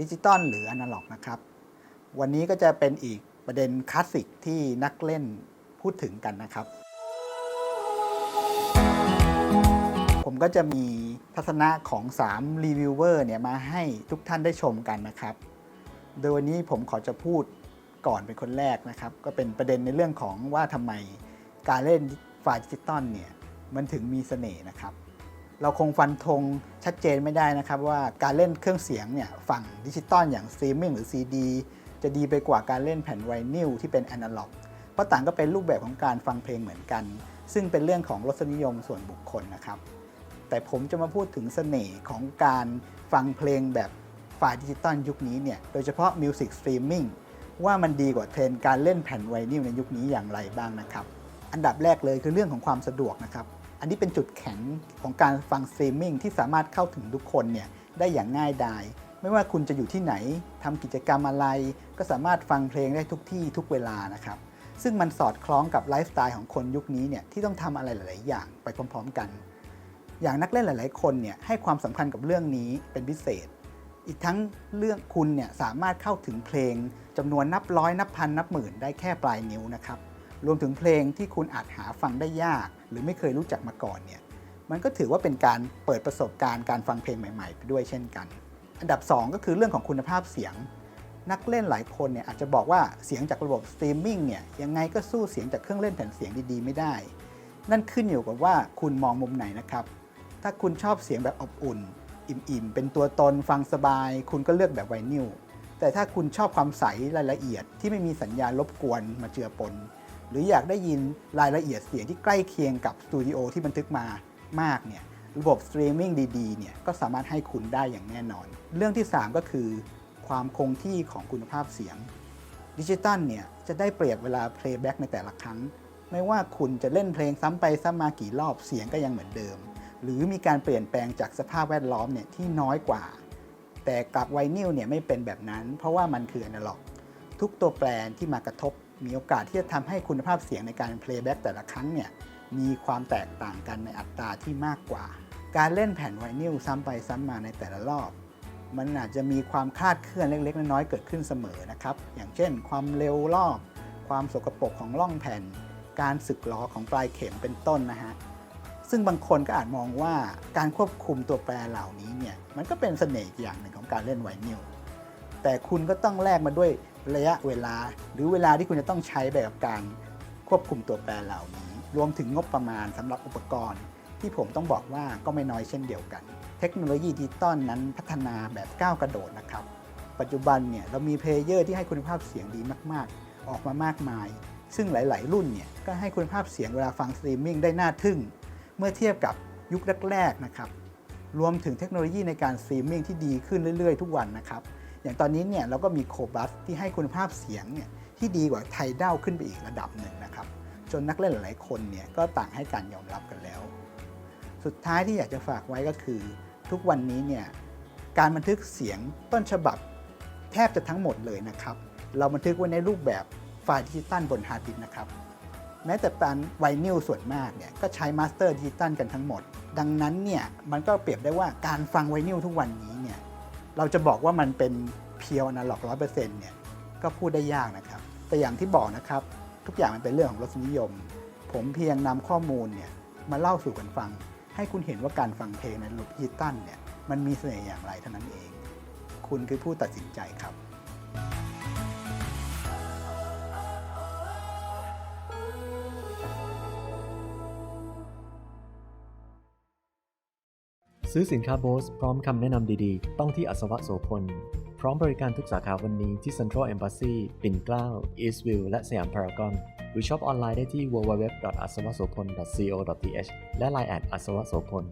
ดิจิตอลหรืออนาล็อกนะครับ วันนี้ก็จะเป็นอีกประเด็นคลาสสิกที่นักเล่นพูดถึงกันนะครับ ผมก็จะมีทัศนะของ3รีวิวเวอร์เนี่ยมาให้ทุกท่านได้ชมกันนะครับ โดยวันนี้ผมขอจะพูดก่อนเป็นคนแรกนะครับ ก็เป็นประเด็นในเรื่องของว่าทำไมการเล่นไฟล์ดิจิตอลเนี่ยมันถึงมีเสน่ห์นะครับ เราคงฟันธงชัดเจนไม่ได้นะครับว่าการเล่นเครื่องเสียงเนี่ยฝั่งดิจิตอลอย่างสตรีมมิ่งหรือ CD จะดีไปกว่าการเล่นแผ่นไวนิลที่เป็นแอนะล็อก เพราะต่างก็เป็นรูปแบบของการฟังเพลงเหมือนกัน ซึ่งเป็นเรื่องของรสนิยมส่วนบุคคลนะครับ แต่ผมจะมาพูดถึงเสน่ห์ของการฟังเพลงแบบไฟล์ดิจิตอลยุคนี้เนี่ย โดยเฉพาะมิวสิกสตรีมมิ่งว่ามันดีกว่าเทรนการเล่นแผ่นไวนิลในยุคนี้อย่างไรบ้างนะครับ อันดับแรกเลยคือเรื่องของความสะดวกนะครับ อันนี้เป็นจุดแข็งของการฟังสตรีมมิ่งที่สามารถเข้าถึงทุกคนเนี่ยได้อย่างง่ายดาย ไม่ว่าคุณจะอยู่ที่ไหนทำกิจกรรมอะไร ก็สามารถฟังเพลงได้ทุกที่ทุกเวลานะครับ ซึ่งมันสอดคล้องกับไลฟ์สไตล์ของคนยุคนี้เนี่ยที่ต้องทำอะไรหลาย ๆ อย่างไปพร้อม ๆ กัน อย่างนักเล่นหลาย ๆ คนเนี่ยให้ความสำคัญกับเรื่องนี้เป็นพิเศษ อีกทั้งเรื่องคุณเนี่ยสามารถเข้าถึงเพลงจำนวนนับร้อยนับพันนับหมื่นได้แค่ปลายนิ้วนะครับ รวมถึงเพลงที่คุณอาจหาฟังได้ยาก หรือไม่เคยรู้จักมาก่อนเนี่ยมันก็ถือว่าเป็นการเปิดประสบการณ์การฟังเพลงใหม่ๆไปด้วยเช่นกัน อันดับ 2 ก็คือเรื่องของคุณภาพเสียง นักเล่นหลายคนเนี่ยอาจจะบอกว่าเสียงจากระบบสตรีมมิ่งเนี่ยยังไงก็สู้เสียงจากเครื่องเล่นแผ่นเสียงดีๆไม่ได้ นั่นขึ้นอยู่กับว่าคุณมองมุมไหนนะครับ ถ้าคุณชอบเสียงแบบอบอุ่น อิ่มๆเป็นตัวตนฟังสบาย คุณก็เลือกแบบไวนิลแต่ถ้าคุณชอบความใสรายละเอียดที่ไม่มีสัญญาณรบกวนมาเจือปน หรืออยากได้ยินรายละเอียดเสียงที่ใกล้เคียงกับสตูดิโอที่บันทึกมามากเนี่ยระบบสตรีมมิ่งดีๆเนี่ยก็สามารถให้คุณได้อย่างแน่นอน เรื่องที่ 3 ก็คือ ความคงที่ของคุณภาพเสียงดิจิตอลเนี่ยจะได้เปรียบเวลาเพลย์แบ็กในแต่ละครั้ง ไม่ว่าคุณจะเล่นเพลงซ้ำไปซ้ำมากี่รอบเสียงก็ยังเหมือนเดิม หรือมีการเปลี่ยนแปลงจากสภาพแวดล้อมเนี่ยที่น้อยกว่า แต่กับไวนิลเนี่ยไม่เป็นแบบนั้น เพราะว่ามันคืออนาล็อก ทุกตัวแปรที่มากระทบ มีโอกาสที่จะทำให้คุณภาพเสียงในการเพลย์แบ็กแต่ละครั้งเนี่ยมีความแตกต่างกันในอัตราที่มากกว่า การเล่นแผ่นไวนิลซ้ำไปซ้ำมาในแต่ละรอบ มันอาจจะมีความคลาดเคลื่อนเล็ก ๆ น้อยๆเกิดขึ้นเสมอนะครับ อย่างเช่น ความเร็วรอบ ความสกปรกของร่องแผ่น การสึกหรอของปลายเข็มเป็นต้นนะฮะซึ่งบางคนก็อาจมองว่าการควบคุมตัวแปรเหล่านี้เนี่ยมันก็เป็นเสน่ห์อีกอย่างหนึ่งของการเล่นไวนิล แต่คุณก็ต้องแลกมาด้วยระยะเวลา หรือเวลาที่คุณจะต้องใช้ไปกับการควบคุมตัวแปรเหล่านี้ รวมถึงงบประมาณสำหรับอุปกรณ์ ที่ผมต้องบอกว่าก็ไม่น้อยเช่นเดียวกัน เทคโนโลยีดิจิตอลนั้นพัฒนาแบบก้าวกระโดดนะครับ ปัจจุบันเนี่ยเรามีเพลเยอร์ที่ให้คุณภาพเสียงดีมาก ๆ ออกมามากมาย ซึ่งหลาย ๆ รุ่นเนี่ยก็ให้คุณภาพเสียงเวลาฟังสตรีมมิ่งได้น่าทึ่ง เมื่อเทียบกับยุคแรก ๆ นะครับ รวมถึงเทคโนโลยีในการสตรีมมิ่งที่ดีขึ้นเรื่อย ๆ ทุกวันนะครับ อย่างตอนนี้เนี่ยเราก็มีโคบัสที่ให้คุณภาพเสียงเนี่ยที่ดีกว่าไทด้าขึ้นไปอีกระดับหนึ่งนะครับ จนนักเล่นหลายคนเนี่ยก็ต่างให้การยอมรับกันแล้ว สุดท้ายที่อยากจะฝากไว้ก็คือ ทุกวันนี้เนี่ยการบันทึกเสียงต้นฉบับแทบจะทั้งหมดเลยนะครับ เราบันทึกไว้ในรูปแบบไฟล์ดิจิตัลบนฮาร์ดดิสก์นะครับ แม้แต่ปานไวนิลส่วนมากเนี่ยก็ใช้มาสเตอร์ดิจิตัลกันทั้งหมด ดังนั้นเนี่ยมันก็เปรียบได้ว่าการฟังไวนิลทุกวันนี้ เราจะบอกว่ามันเป็นเพียวอนาล็อกร้อยเปอร์เซ็นต์เนี่ยก็พูดได้ยากนะครับ แต่อย่างที่บอกนะครับ ทุกอย่างมันเป็นเรื่องของรสนิยม ผมเพียงนำข้อมูลเนี่ยมาเล่าสู่กันฟัง ให้คุณเห็นว่าการฟังเพลงในระบบดิจิตัลเนี่ยมันมีเสน่ห์อย่างไรเท่านั้นเอง คุณคือผู้ตัดสินใจครับ ซื้อสินค้าโบสพร้อมคำแนะนำดีๆ ต้องที่อัศวะโสพล พร้อมบริการทุกสาขาวันนี้ที่ Central Embassy ปิ่นเกล้า Eastview และสยามพารากอนหรือช็อปออนไลน์ได้ที่ www.aswaso.pol.co.th และ Line แอดอัศวะโสพล